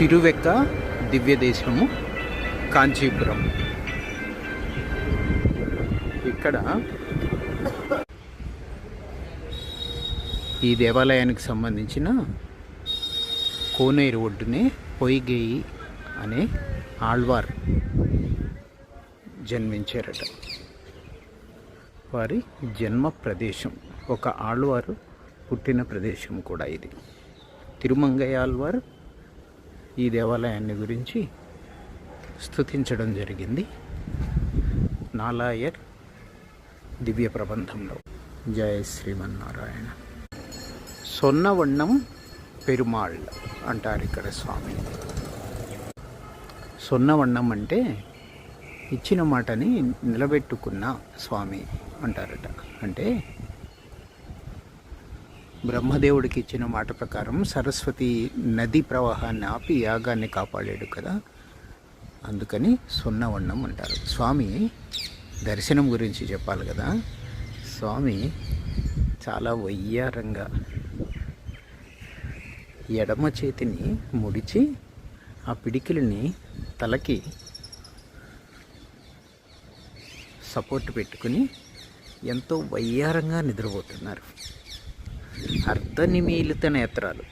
తిరువెక్క దివ్యదేశము కాంచీపురం. ఇక్కడ ఈ దేవాలయానికి సంబంధించిన కోనేరు ఒడ్డునే పొయ్యిగేయి అనే ఆళ్వార్ జన్మించారట. వారి జన్మ ప్రదేశం ఒక ఆళ్వారు పుట్టిన ప్రదేశం కూడా ఇది. తిరుమంగయ్య ఆళ్వార్ ఈ దేవాలయాన్ని గురించి స్థుతించడం జరిగింది. నాలాయర్ దివ్య ప్రబంధంలో. జయ శ్రీమన్నారాయణ. సొన్నవన్నం పెరుమాళ్ అంటారు ఇక్కడ స్వామి. సొన్నవన్నం అంటే ఇచ్చిన మాటని నిలబెట్టుకున్న స్వామి అంటారట. అంటే బ్రహ్మదేవుడికి ఇచ్చిన మాట ప్రకారం సరస్వతి నది ప్రవాహాన్ని ఆపి యాగాన్ని కాపాడాడు కదా. అందుకని సున్నవన్నం అంటారు. స్వామి దర్శనం గురించి చెప్పాలి కదా. స్వామి చాలా వయ్యారంగా ఎడమ చేతిని ముడిచి ఆ పిడికిలిని తలకి సపోర్ట్ పెట్టుకుని ఎంతో వయ్యారంగా నిద్రపోతున్నారు. అర్ధనిమీలిత నేత్రాలు.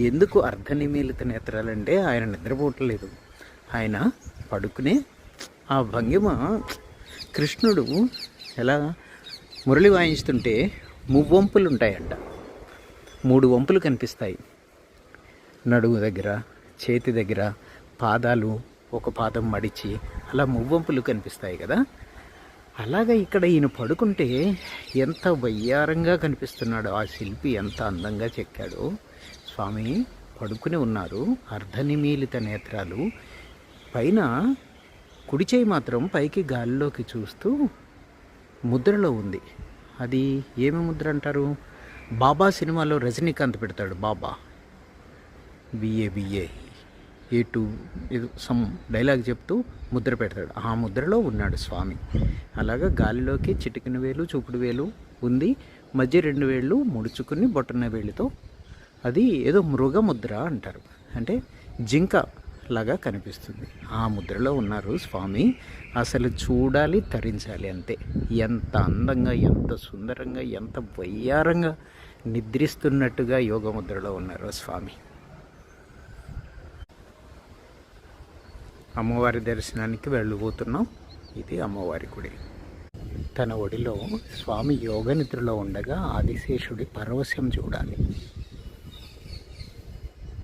ఎందుకు అర్ధనిమీలిత నేత్రాలు అంటే ఆయన నిద్రపోవట్లేదు. ఆయన పడుకునే ఆ భంగిమ కృష్ణుడు ఎలా మురళి వాయిస్తుంటే మువ్వంపులు ఉంటాయంట మూడు వంపులు కనిపిస్తాయి. నడుము దగ్గర చేతి దగ్గర పాదాలు ఒక పాదం మడిచి అలా మువ్వంపులు కనిపిస్తాయి కదా. అలాగా ఇక్కడ ఈయన పడుకుంటే ఎంత వయ్యారంగా కనిపిస్తున్నాడో. ఆ శిల్పి ఎంత అందంగా చెక్కాడో. స్వామి పడుకుని ఉన్నారు. అర్ధనిమీలిత నేత్రాలు. పైన కుడి చేయి మాత్రం పైకి గాలిలోకి చూస్తూ ముద్రలో ఉంది. అది ఏమి ముద్ర అంటారు? బాబా సినిమాలో రజనీకాంత్ పెడతాడు బాబా. BA BA. ఏ టూ ఏదో సమ్ డైలాగ్ చెప్తూ ముద్ర పెడతాడు. ఆ ముద్రలో ఉన్నాడు స్వామి. అలాగా గాలిలోకి చిటికిన వేలు చూపుడు వేలు ఉంది. మధ్య రెండు వేళ్ళు ముడుచుకుని బొట్టన వేలితో అది ఏదో మృగ ముద్ర అంటారు. అంటే జింక లాగా కనిపిస్తుంది. ఆ ముద్రలో ఉన్నారు స్వామి. అసలు చూడాలి తరించాలి అంతే. ఎంత అందంగా ఎంత సుందరంగా ఎంత వయ్యారంగా నిద్రిస్తున్నట్టుగా యోగ ముద్రలో ఉన్నారు స్వామి. అమ్మవారి దర్శనానికి వెళ్ళిపోతున్నాం ఇది అమ్మవారి గుడి. తన ఒడిలో స్వామి యోగ నిద్రలో ఉండగా ఆదిశేషుడి పరవశం చూడాలి.